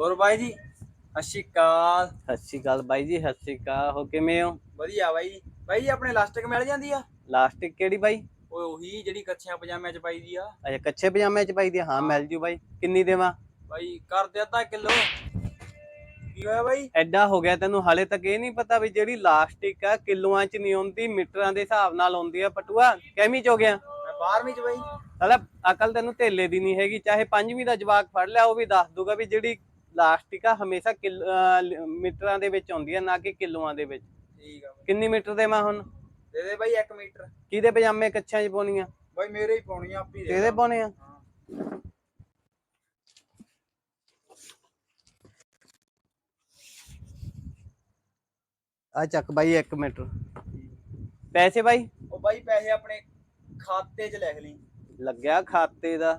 ਹੋਰ ਬਾਈ ਜੀ ਅਸ਼ਿਕਾਲ ਸਤਿ ਸ਼੍ਰੀ ਅਕਾਲ ਬਾਈ ਜੀ ਸਤਿ ਸ਼੍ਰੀ ਅਕਾਲ ਹੋ ਕਿਵੇਂ ਹੋ? ਵਧੀਆ ਬਾਈ। ਜੀ ਬਾਈ ਜੀ ਆਪਣੇ ਇਲਾਸਟਿਕ ਮਿਲ ਜਾਂਦੀ ਆ? ਲਾਸਟਿਕ ਕਿਹੜੀ ਬਾਈ? ਓਏ ਉਹੀ ਜਿਹੜੀ ਕੱਛਿਆਂ ਪਜਾਮਿਆਂ ਚ ਪਾਈ ਦੀ ਆ। ਅੱਛਾ ਕੱਚੇ ਪਜਾਮੇ ਚ ਪਾਈ ਦੀ ਆ? ਹਾਂ ਮਿਲ ਜੂ ਬਾਈ। ਕਿੰਨੀ ਦੇਵਾਂ? ਬਾਈ ਕਰ ਦੇ ਅੱਧਾ ਕਿਲੋ। ਕੀ ਹੋਇਆ ਬਾਈ? ਐਡਾ ਹੋ ਗਿਆ ਤੈਨੂੰ ਹਾਲੇ ਤੱਕ ਇਹ ਨਹੀਂ ਪਤਾ ਵੀ ਜਿਹੜੀ ਲਾਸਟਿਕ ਆ ਕਿਲੋਆਂ ਚ ਨਹੀਂ ਆਉਂਦੀ ਮੀਟਰਾਂ ਦੇ ਹਿਸਾਬ ਨਾਲ ਆਉਂਦੀ ਆ ਪਟੂਆ ਕਿਵੇਂ ਚ ਹੋ ਗਿਆ? 12ਵੀਂ ਚ ਬਾਈ। ਸਾਲਾ ਅਕਲ ਤੈਨੂੰ ਧੇਲੇ ਦੀ ਨਹੀਂ ਹੈਗੀ ਚਾਹੇ ਪੰਜਵੀਂ ਦਾ ਜਵਾਕ ਫੜ ਲਿਆ ਉਹ ਵੀ ਦੱਸ ਦੂਗਾ ਵੀ ਜਿਹੜੀ ਲਾਸਟਿਕ ਆ ਹਮੇਸ਼ਾ ਮੀਟਰਾਂ ਦੇ ਵਿੱਚ ਆਉਂਦੀ ਆ ਨਾ ਕਿ ਕਿਲੋਆਂ ਦੇ ਵਿੱਚ। ਠੀਕ ਆ ਬਾਈ। ਕਿੰਨੀ ਮੀਟਰ ਦੇਵਾਂ ਹੁਣ? ਦੇ ਦੇ ਬਾਈ 1 ਮੀਟਰ। ਕਿਹਦੇ ਪਜਾਮੇ ਕੱਛਿਆਂ ਚ ਪਾਉਣੀਆਂ? ਬਾਈ ਮੇਰੇ ਹੀ ਪਾਉਣੀ ਆ ਆਪੀ ਦੇ ਕਿਹਦੇ ਪਾਉਣੇ ਆ। ਆ ਚੱਕ ਬਾਈ 1 ਮੀਟਰ। ਪੈਸੇ ਬਾਈ? ਉਹ ਬਾਈ ਪੈਸੇ ਆਪਣੇ ਖਾਤੇ 'ਚ ਲਿਖ ਲਈ। ਲੱਗਿਆ ਖਾਤੇ ਦਾ।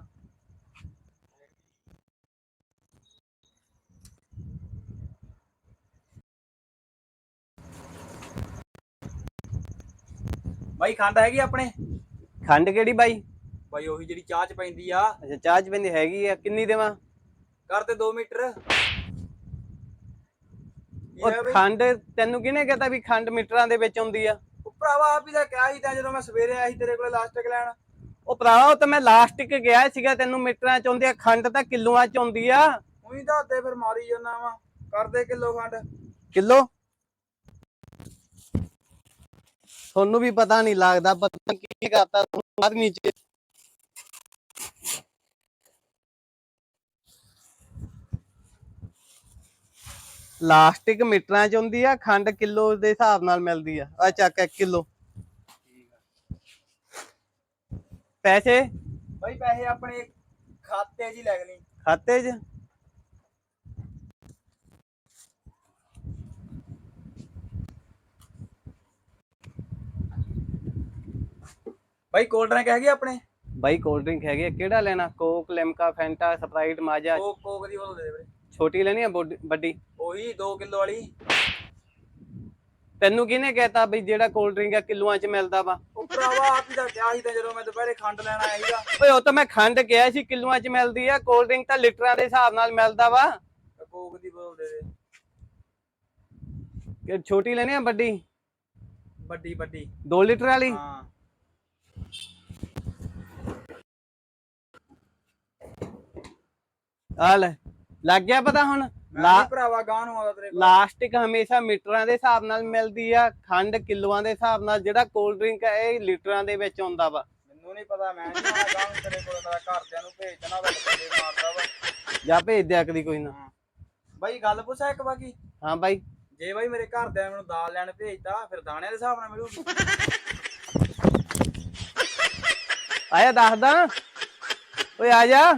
ਬਾਈ ਖੰਡ ਹੈਗੀ ਆਪਣੇ? ਖੰਡ ਕਿਹੜੀ ਬਾਈ? ਬਾਈ ਉਹੀ ਜਿਹੜੀ ਚਾਹ 'ਚ ਪੈਂਦੀ ਆ। ਅੱਛਾ ਚਾਹ ਚ ਪੈਂਦੀ ਹੈਗੀ ਆ। ਕਿੰਨੀ ਦੇਵਾਂ? ਕਰ ਤੇ 2 ਮੀਟਰ। ਉਹ? ਖੰਡ ਤੈਨੂੰ ਕਿਹਨੇ ਕਹਤਾ ਵੀ ਖੰਡ ਮੀਟਰਾਂ ਦੇ ਵਿੱਚ ਆਉਂਦੀ ਆ? ਭਰਾਵਾ ਆਪ ਹੀ ਤਾਂ ਕਿਹਾ ਸੀ ਤਾਂ ਜਦੋਂ ਮੈਂ ਸਵੇਰੇ ਆਇਆ ਸੀ ਤੇਰੇ ਕੋਲ ਇਲਾਸਟਿਕ ਲੈਣ। ਉਹ ਭਰਾਵਾ ਉਹ ਤਾਂ ਮੈਂ ਲਾਸਟਿਕ ਗਿਆ ਸੀਗਾ ਤੈਨੂੰ ਮੀਟਰਾਂ ਚ ਆਉਂਦੀ ਆ ਖੰਡ ਤਾਂ ਕਿਲੋਆਂ ਚ ਆਉਂਦੀ ਆ। ਉਹੀ ਤਾਂ ਤੇ ਫਿਰ ਮਾਰੀ ਜਾਂਦਾ ਵਾ ਕਰ ਦੇ ਕਿਲੋ ਖੰਡ। ਕਿਲੋ? ਤੁਹਾਨੂੰ ਵੀ ਪਤਾ ਨਹੀਂ ਲੱਗਦਾ ਪਤਾ ਕੀ ਕਰਤਾ ਬਾਅਦ ਨੀਚੇ ਲਾਸਟਿਕ ਮੀਟਰਾਂ ਚ ਹੁੰਦੀ ਆ ਖੰਡ ਕਿਲੋ ਦੇ ਹਿਸਾਬ ਨਾਲ ਮਿਲਦੀ ਆ। ਆ ਚੱਕ 1 ਕਿਲੋ। ਪੈਸੇ? ਬਾਈ ਪੈਸੇ ਆਪਣੇ ਖਾਤੇ 'ਚ ਹੀ ਲਈ ਖਾਤੇ 'ਚ? ਬਾਈ ਕੋਲਡ ਡਰਿੰਕ ਹੈਗੀ ਆਪਣੇ? ਬਾਈ ਕੋਲਡ ਡਰਿੰਕ ਹੈਗੇ ਆ, ਕਿਹੜਾ ਲੈਣਾ? Coke Limca Fanta Sprite Maaza Coke Coke ਦੀ ਬੋਲ ਦੇ ਦੇ ਵੀਰੇ ਛੋਟੀ ਲੈਣੀ ਆ ਬੋਡੀ- ਵੱਡੀ? ਉਹੀ 2 ਕਿਲੋ ਵਾਲੀ। ਤੈਨੂੰ ਕਿਹਨੇ ਕਹਿਤਾ ਬਈ ਜਿਹੜਾ ਕੋਲਡ ਡਰਿੰਕ ਆ ਕਿਲੋਆਂ 'ਚ ਮਿਲਦਾ ਵਾ? ਉਹ ਭਰਾਵਾ ਆਪ ਹੀ ਤਾਂ ਕਿਹਾ ਸੀ ਤਾਂ ਜਦੋਂ ਮੈਂ ਦੁਪਹਿਰੇ ਖੰਡ ਲੈਣ ਆਇਆ ਸੀਗਾ। ਓਏ ਉਹ ਤਾਂ ਮੈਂ ਖੰਡ ਕਿਹਾ ਸੀ ਕਿਲੋਆਂ 'ਚ ਮਿਲਦੀ ਆ ਕੋਲਡ ਡਰਿੰਕ ਤਾਂ ਲੀਟਰਾਂ ਦੇ ਹਿਸਾਬ ਨਾਲ ਮਿਲਦਾ ਵਾ। ਤਾਂ ਕੋਕ ਦੀ ਬੋਲ ਦੇ ਦੇ। ਕਿ ਛੋਟੀ ਲੈਣੀ ਆ ਵੱਡੀ? ਵੱਡੀ ਵੱਡੀ। 2 ਲੀਟਰ ਵਾਲੀ? ਹਾਂ। ਆ ਲੈ। ਲੱਗ ਗਿਆ ਪਤਾ ਹੁਣ? ਲਾ ਭਰਾਵਾ ਗਾਂ ਨੂੰ ਆਉਂਦਾ ਤੇਰੇ ਕੋਲ। ਲਾਸਟਿਕ ਹਮੇਸ਼ਾ ਮੀਟਰਾਂ ਦੇ ਹਿਸਾਬ ਨਾਲ ਮਿਲਦੀ ਆ ਖੰਡ ਕਿਲੋਆਂ ਦੇ ਹਿਸਾਬ ਨਾਲ ਜਿਹੜਾ ਕੋਲਡ ਡਰਿੰਕ ਆ ਇਹ ਲੀਟਰਾਂ ਦੇ ਵਿੱਚ ਆਉਂਦਾ ਵਾ। ਮੈਨੂੰ ਨਹੀਂ ਪਤਾ ਮੈਂ ਨਹੀਂ ਆਉਣਾ ਗਾਂ ਨੂੰ ਤੇਰੇ ਕੋਲ ਮੇਰਾ ਘਰਦਿਆਂ ਨੂੰ ਭੇਜ ਦੇਣਾ ਵਾ ਬੰਦੇ ਮਾਰਦਾ ਵਾ। ਜਾਂ ਭੇਜ ਦਿਆ ਕਰੀ ਕੋਈ ਨਾ। ਹਾਂ। ਬਾਈ ਗੱਲ ਪੁੱਛਾ ਇੱਕ ਬਾਕੀ ਹਾਂ ਬਾਈ। ਜੇ ਬਾਈ ਮੇਰੇ ਘਰਦਿਆਂ ਮੈਨੂੰ ਦਾਲ ਲੈਣ ਭੇਜਤਾ ਫਿਰ ਦਾਣਿਆਂ ਦੇ ਹਿਸਾਬ ਨਾਲ ਮਿਲੂਗੀ। ਆਇਆ ਦੱਸਦਾ ਓਏ ਆ ਜਾ।